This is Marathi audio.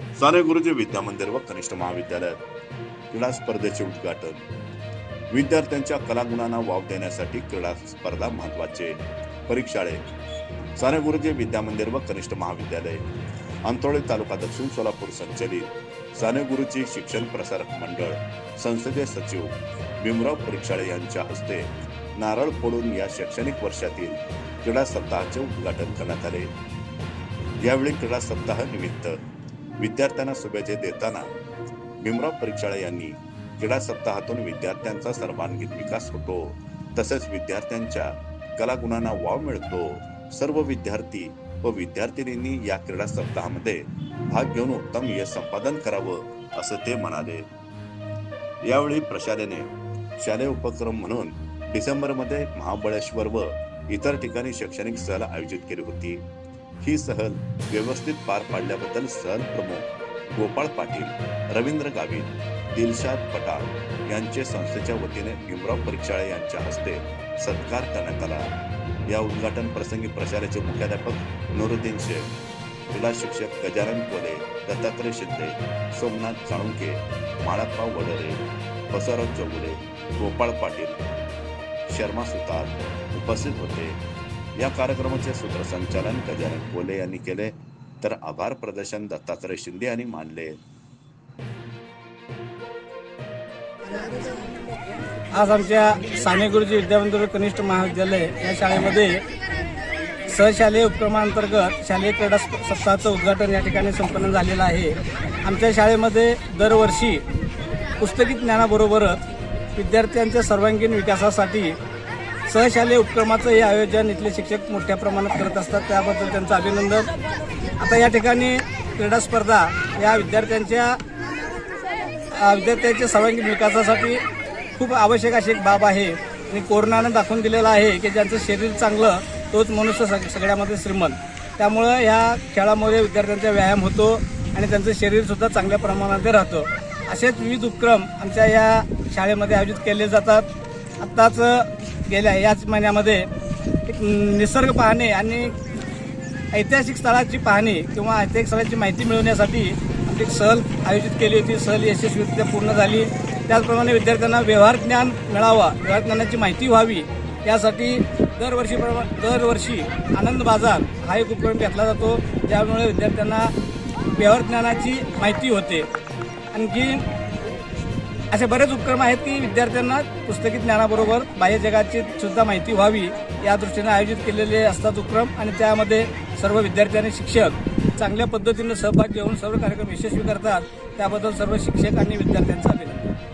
साने गुरुजी विद्या मंदिर व कनिष्ठ महाविद्यालयात क्रीडा स्पर्धेचे उद्घाटन. विद्यार्थ्यांच्या कलागुणांना वाव देण्यासाठी क्रीडा स्पर्धा महत्त्वाचे परीक्षाळे साने गुरुजी विद्या मंदिर व कनिष्ठ महाविद्यालय. अंतोळे तालुका दक्षिण सोलापूर संचलित साने गुरुजी शिक्षण प्रसारक मंडळ संसदीय सचिव भीमराव परीक्षाळे यांच्या हस्ते नारळ फोडून या शैक्षणिक वर्षातील क्रीडा सप्ताहाचे उद्घाटन करण्यात आले. यावेळी क्रीडा सप्ताह निमित्त विद्यार्थ्यांना शुभेच्छा देताना भीमराव परीक्षाळे यांनी क्रीडा सप्ताहातून विद्यार्थ्यांचा सर्वांगीण विकास होतो. तसेच विद्यार्थ्यांच्या कलागुणांना वाव मिळतो. सर्व विद्यार्थी व विद्यार्थिनींनी या क्रीडा सप्ताहामध्ये भाग घेऊन उत्तम यश संपादन करावं असं ते म्हणाले. यावेळी प्रशालेने शालेय उपक्रम म्हणून डिसेंबरमध्ये महाबळेश्वर व इतर ठिकाणी शैक्षणिक सहल आयोजित केली होती. ही सहल व्यवस्थित पार पाडल्याबद्दल सहल प्रमुख गोपाळ पाटील रवींद्र गावित दिलशाद पटाळ यांचे संस्थेच्या वतीने भीमराव परीक्षाळे यांच्या हस्ते सत्कार करण्यात आला. या उद्घाटन प्रसंगी प्रशालेचे मुख्याध्यापक नुरुद्दीन शेख क्रीडा शिक्षक गजानन कोले दत्तात्रय शिंदे सोमनाथ साळुंके माळप्पा वडरे बसवराव चौगुले गोपाळ पाटील शर्मा सुतार उपस्थित होते. या कार्यक्रमाचे सूत्रसंचालन गजानन कोले यांनी केले. तर आभार प्रदर्शन दत्तात्रय शिंदे यांनी मानले. आज आमच्या साने गुरुजी विद्यामंदिर कनिष्ठ महाविद्यालय या शाळेमध्ये सहशालेय उपक्रमांतर्गत शालेय क्रीडा सप्ताहाचं उद्घाटन या ठिकाणी संपन्न झालेलं आहे. आमच्या शाळेमध्ये दरवर्षी पुस्तकी ज्ञानाबरोबरच विद्यार्थ्यांच्या सर्वांगीण विकासासाठी सहशालेय उपक्रमाचं हे आयोजन इथले शिक्षक मोठ्या प्रमाणात करत असतात. त्याबद्दल त्यांचं अभिनंदन. आता या ठिकाणी क्रीडा स्पर्धा या विद्यार्थ्यांच्या विद्यार्थ्यांच्या सर्वांगीण विकासासाठी खूप आवश्यक अशी एक बाब आहे. आणि कोरोनानं दाखवून दिलेलं आहे की ज्यांचं शरीर चांगलं तोच मनुष्य सग सगळ्यामध्ये श्रीमंत. त्यामुळं ह्या खेळामुळे विद्यार्थ्यांचा व्यायाम होतो आणि त्यांचं शरीरसुद्धा चांगल्या प्रमाणामध्ये राहतं. असेच विविध उपक्रम आमच्या या शाळेमध्ये आयोजित केले जातात. आत्ताच गेल्या याच महिन्यामध्ये एक निसर्ग पाहणे आणि ऐतिहासिक स्थळाची पाहणी किंवा ऐतिहासिक स्थळाची माहिती मिळवण्यासाठी आमची एक सहल आयोजित केली होती. सहल यशस्वीरित्या पूर्ण झाली. त्याचप्रमाणे विद्यार्थ्यांना व्यवहार ज्ञान मिळावा व्यवहार ज्ञानाची माहिती व्हावी यासाठी दरवर्षीप्रमा दरवर्षी आनंद बाजार हा एक उपक्रम घेतला जातो. ज्यामुळे विद्यार्थ्यांना व्यवहार ज्ञानाची माहिती होते. आणखी असे बरेच उपक्रम आहेत की विद्यार्थ्यांना पुस्तकी ज्ञानाबरोबर बाह्य जगाची सुद्धा माहिती व्हावी या दृष्टीने आयोजित केलेले असतात उपक्रम आणि त्यामध्ये सर्व विद्यार्थी आणि शिक्षक चांगल्या पद्धतीने सहभाग घेऊन सर्व कार्यक्रम यशस्वी करतात. त्याबद्दल सर्व शिक्षक आणि विद्यार्थ्यांचा अभिनंदन.